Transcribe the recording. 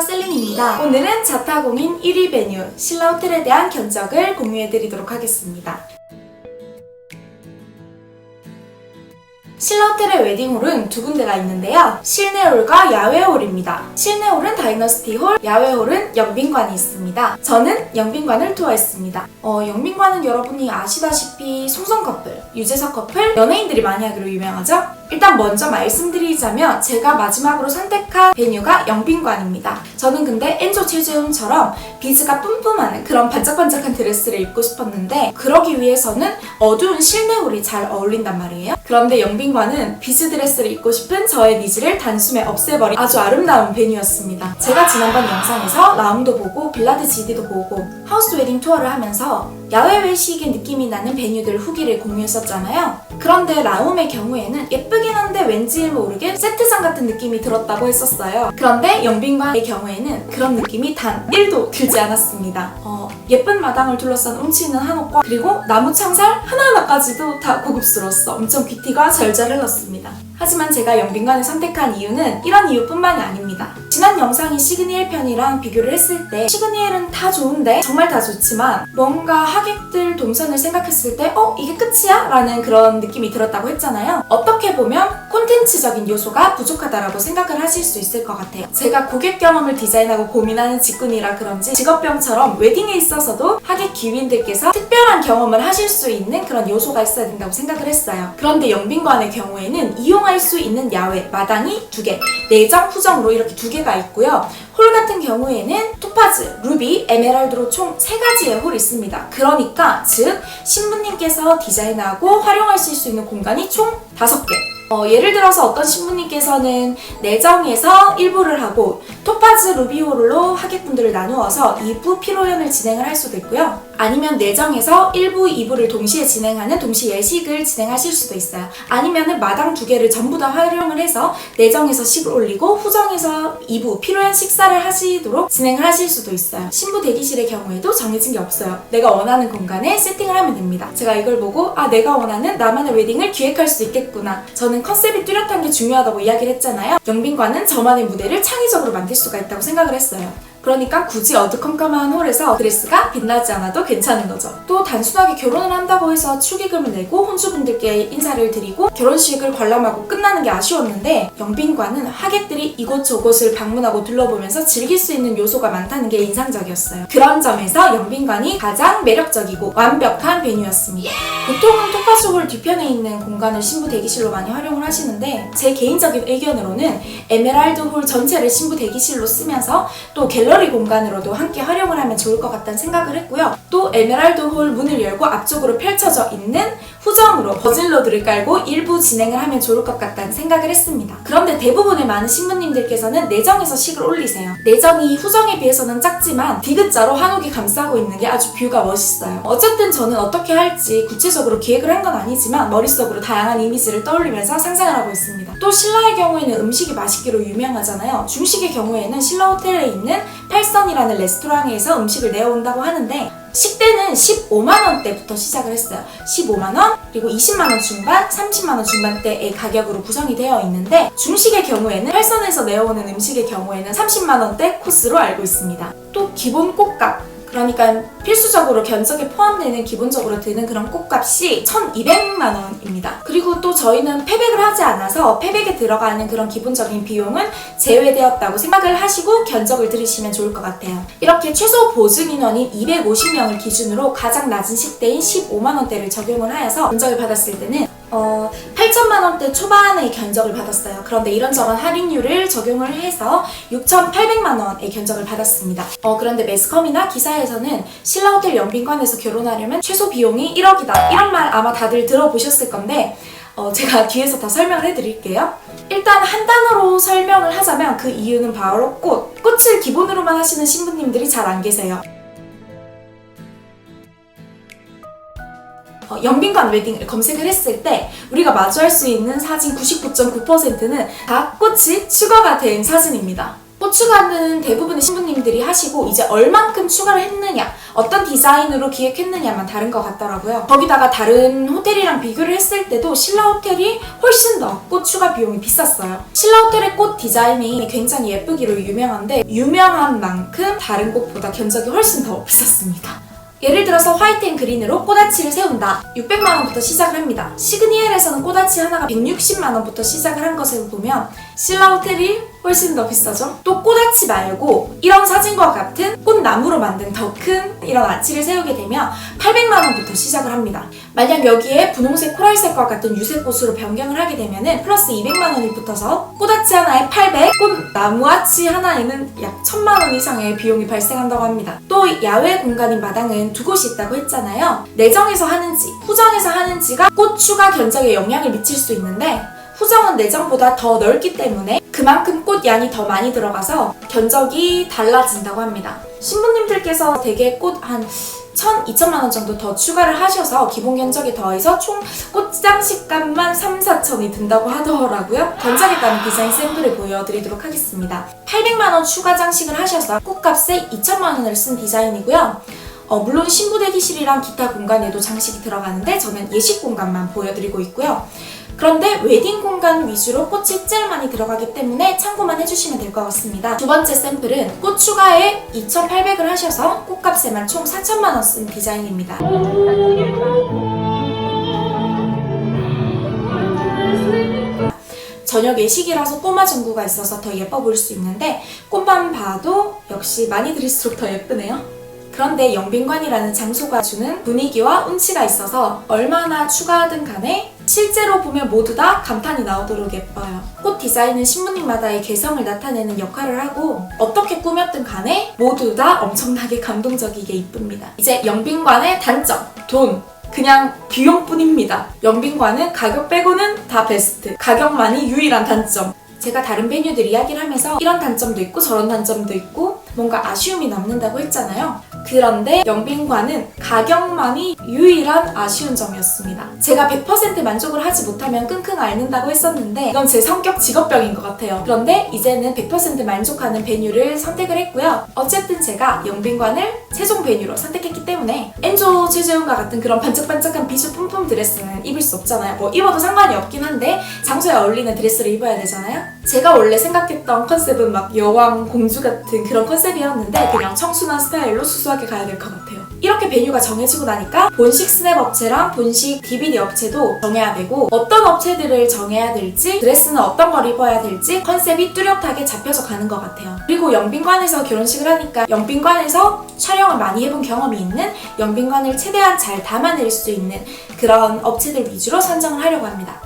셀린입니다. 오늘은 자타공인 1위 메뉴 신라 호텔에 대한 견적을 공유해드리도록 하겠습니다. 호텔의 웨딩홀은 두 군데가 있는데요. 실내홀과 야외홀입니다. 실내홀은 다이너스티 홀, 야외홀은 영빈관이 있습니다. 저는 영빈관을 투어했습니다. 어, 영빈관은 여러분이 아시다시피 송성 커플, 유재석 커플, 연예인들이 많이 하기로 유명하죠? 일단 먼저 말씀드리자면 제가 마지막으로 선택한 베뉴가 영빈관입니다. 저는 근데 엔조 최재훈처럼 비즈가 뿜뿜하는 그런 반짝반짝한 드레스를 입고 싶었는데 그러기 위해서는 어두운 실내홀이 잘 어울린단 말이에요. 그런데 영빈관은 비즈 드레스를 입고 싶은 저의 니즈를 단숨에 없애버린 아주 아름다운 베뉴였습니다. 제가 지난번 영상에서 라움도 보고 빌라드 GD도 보고 하우스 웨딩 투어를 하면서 야외 외식의 느낌이 나는 베뉴들 후기를 공유했었잖아요. 그런데 라움의 경우에는 예쁘긴 한데 왠지 모르게 세트장 같은 느낌이 들었다고 했었어요. 그런데 영빈관의 경우에는 그런 느낌이 단 1도 들지 않았습니다. 어, 예쁜 마당을 둘러싼 움치는 한옥과 그리고 나무 창살 하나하나까지도 다 고급스러웠어. 엄청 귀티가 절절 흘렀습니다. 하지만 제가 영빈관을 선택한 이유는 이런 이유뿐만이 아닙니다. 지난 영상인 시그니엘 편이랑 비교를 했을 때 시그니엘은 다 좋은데 정말 다 좋지만 뭔가 하객들 동선을 생각했을 때 어? 이게 끝이야? 라는 그런 느낌이 들었다고 했잖아요. 어떻게 보면 콘텐츠적인 요소가 부족하다라고 생각을 하실 수 있을 것 같아요. 제가 고객 경험을 디자인하고 고민하는 직군이라 그런지 직업병처럼 웨딩에 있어서도 하객 기윈들께서 특별한 경험을 하실 수 있는 그런 요소가 있어야 된다고 생각을 했어요. 그런데 영빈관의 경우에는 이용할 수 있는 야외 마당이 두 개, 내장, 후정으로 이렇게 두 개가 있고요. 홀 같은 경우에는 토파즈, 루비, 에메랄드로 총 세 가지의 홀이 있습니다. 그러니까 즉 신부님께서 디자인하고 활용하실 수 있는 공간이 총 다섯 개. 어, 예를 들어서 어떤 신부님께서는 내정에서 1부를 하고 토파즈 루비홀로 하객분들을 나누어서 2부 피로연을 진행을 할 수도 있고요. 아니면 내정에서 1부, 2부를 동시에 진행하는 동시 예식을 진행하실 수도 있어요. 아니면은 마당 두 개를 전부 다 활용을 해서 내정에서 식을 올리고 후정에서 2부 피로연 식사를 하시도록 진행을 하실 수도 있어요. 신부 대기실의 경우에도 정해진 게 없어요. 내가 원하는 공간에 세팅을 하면 됩니다. 제가 이걸 보고 아 내가 원하는 나만의 웨딩을 기획할 수 있겠구나. 저는 컨셉이 뚜렷한 게 중요하다고 이야기를 했잖아요. 영빈관은 저만의 무대를 창의적으로 만들 수가 있다고 생각을 했어요. 그러니까 굳이 어두컴컴한 홀에서 드레스가 빛나지 않아도 괜찮은 거죠. 또 단순하게 결혼을 한다고 해서 축의금을 내고 혼주분들께 인사를 드리고 결혼식을 관람하고 끝나는 게 아쉬웠는데 영빈관은 하객들이 이곳저곳을 방문하고 둘러보면서 즐길 수 있는 요소가 많다는 게 인상적이었어요. 그런 점에서 영빈관이 가장 매력적이고 완벽한 베뉴였습니다. 보통은 토파즈 홀 뒤편에 있는 공간을 신부 대기실로 많이 활용을 하시는데 제 개인적인 의견으로는 에메랄드 홀 전체를 신부 대기실로 쓰면서 또 갤러리 공간으로도 함께 활용을 하면 좋을 것 같다는 생각을 했고요. 또 에메랄드 홀 문을 열고 앞쪽으로 펼쳐져 있는 후정으로 버질로드를 깔고 일부 진행을 하면 좋을 것 같다는 생각을 했습니다. 그런데 대부분의 많은 신부님들께서는 내정에서 식을 올리세요. 내정이 후정에 비해서는 작지만 디귿자로 한옥이 감싸고 있는 게 아주 뷰가 멋있어요. 어쨌든 저는 어떻게 할지 구체적으로 기획을 한 건 아니지만 머릿속으로 다양한 이미지를 떠올리면서 상상을 하고 있습니다. 또 신라의 경우에는 음식이 맛있기로 유명하잖아요. 중식의 경우에는 신라 호텔에 있는 팔선이라는 레스토랑에서 음식을 내어온다고 하는데 식대는 15만 원대부터 시작을 했어요. 15만 원, 그리고 20만 원 중반, 30만 원 중반대의 가격으로 구성이 되어 있는데 중식의 경우에는 팔선에서 내어오는 음식의 경우에는 30만 원대 코스로 알고 있습니다. 또 기본 꽃값 그러니까 필수적으로 견적에 포함되는 기본적으로 드는 그런 꽃값이 1,200만 원입니다. 그리고 또 저희는 패백을 하지 않아서 패백에 들어가는 그런 기본적인 비용은 제외되었다고 생각을 하시고 견적을 들으시면 좋을 것 같아요. 이렇게 최소 보증 인원인 250명을 기준으로 가장 낮은 식대인 15만 원대를 적용을 하여서 견적을 받았을 때는 어, 8천만 원대 초반의 견적을 받았어요. 그런데 이런저런 할인율을 적용을 해서 6,800만 원의 견적을 받았습니다. 어, 그런데 매스컴이나 기사에서는 신라호텔 영빈관에서 결혼하려면 최소 비용이 1억이다. 이런 말 아마 다들 들어보셨을 건데 어, 제가 뒤에서 다 설명을 해드릴게요. 일단 한 단어로 설명을 하자면 그 이유는 바로 꽃. 꽃을 기본으로만 하시는 신부님들이 잘 안 계세요. 영빈관 웨딩을 검색을 했을 때 우리가 마주할 수 있는 사진 99.9%는 다 꽃이 추가가 된 사진입니다. 꽃 추가는 대부분의 신부님들이 하시고 이제 얼만큼 추가를 했느냐 어떤 디자인으로 기획했느냐만 다른 것 같더라고요. 거기다가 다른 호텔이랑 비교를 했을 때도 신라 호텔이 훨씬 더 꽃 추가 비용이 비쌌어요. 신라 호텔의 꽃 디자인이 굉장히 예쁘기로 유명한데 유명한 만큼 다른 곳보다 견적이 훨씬 더 비쌌습니다. 예를 들어서 화이트 앤 그린으로 꼬다치를 세운다. 600만 원부터 시작을 합니다. 시그니엘에서는 꼬다치 하나가 160만 원부터 시작을 한 것을 보면 신라 호텔이 훨씬 더 비싸죠. 또 꼬다치 말고 이런 사진과 같은 꽃나무로 만든 더 큰 이런 아치를 세우게 되면 800만 원부터 시작을 합니다. 만약 여기에 분홍색 코랄색과 같은 유색꽃으로 변경을 하게 되면은 플러스 200만 원이 붙어서 꼬다치 하나에 800, 꽃나무 아치 하나에는 약 1000만 원 이상의 비용이 발생한다고 합니다. 또 야외 공간인 마당은 두 곳이 있다고 했잖아요. 내정에서 하는지, 후정에서 하는지가 꽃 추가 견적에 영향을 미칠 수 있는데 후정은 내정보다 더 넓기 때문에 그만큼 꽃 양이 더 많이 들어가서 견적이 달라진다고 합니다. 신부님들께서 대개 꽃 한 1,000, 2천만 원 정도 더 추가를 하셔서 기본 견적에 더해서 총 꽃장식값만 3, 4천이 든다고 하더라고요. 견적에 따른 디자인 샘플을 보여드리도록 하겠습니다. 800만 원 추가 장식을 하셔서 꽃값에 2천만 원을 쓴 디자인이고요. 어, 물론 신부 대기실이랑 기타 공간에도 장식이 들어가는데 저는 예식 공간만 보여드리고 있고요. 그런데 웨딩 공간 위주로 꽃이 제일 많이 들어가기 때문에 참고만 해주시면 될 것 같습니다. 두 번째 샘플은 꽃 추가에 2,800을 하셔서 꽃값에만 총 4천만 원 쓴 디자인입니다. 저녁 예식이라서 꼬마 전구가 있어서 더 예뻐 보일 수 있는데 꽃만 봐도 역시 많이 들일수록 더 예쁘네요. 그런데 영빈관이라는 장소가 주는 분위기와 운치가 있어서 얼마나 추가하든 간에 실제로 보면 모두 다 감탄이 나오도록 예뻐요. 꽃 디자인은 신부님마다의 개성을 나타내는 역할을 하고 어떻게 꾸몄든 간에 모두 다 엄청나게 감동적이게 이쁩니다. 이제 영빈관의 단점, 돈, 그냥 비용뿐입니다. 영빈관은 가격 빼고는 다 베스트. 가격만이 유일한 단점. 제가 다른 메뉴들 이야기를 하면서 이런 단점도 있고 저런 단점도 있고 뭔가 아쉬움이 남는다고 했잖아요. 그런데 영빈관은 가격만이 유일한 아쉬운 점이었습니다. 제가 100% 만족을 하지 못하면 끙끙 앓는다고 했었는데 이건 제 성격 직업병인 것 같아요. 그런데 이제는 100% 만족하는 베뉴를 선택을 했고요. 어쨌든 제가 영빈관을 최종 베뉴로 선택했기 때문에 엔조 최재훈과 같은 그런 반짝반짝한 비주 뿜뿜 드레스는 입을 수 없잖아요. 뭐 입어도 상관이 없긴 한데 장소에 어울리는 드레스를 입어야 되잖아요. 제가 원래 생각했던 컨셉은 막 여왕 공주 같은 그런 컨셉이었는데 그냥 청순한 스타일로 수수하게 가야 될 것 같아요. 이렇게 메뉴가 정해지고 나니까 본식 스냅 업체랑 본식 DVD 업체도 정해야 되고 어떤 업체들을 정해야 될지 드레스는 어떤 걸 입어야 될지 컨셉이 뚜렷하게 잡혀서 가는 것 같아요. 그리고 영빈관에서 결혼식을 하니까 영빈관에서 촬영을 많이 해본 경험이 있는 영빈관을 최대한 잘 담아낼 수 있는 그런 업체들 위주로 선정을 하려고 합니다.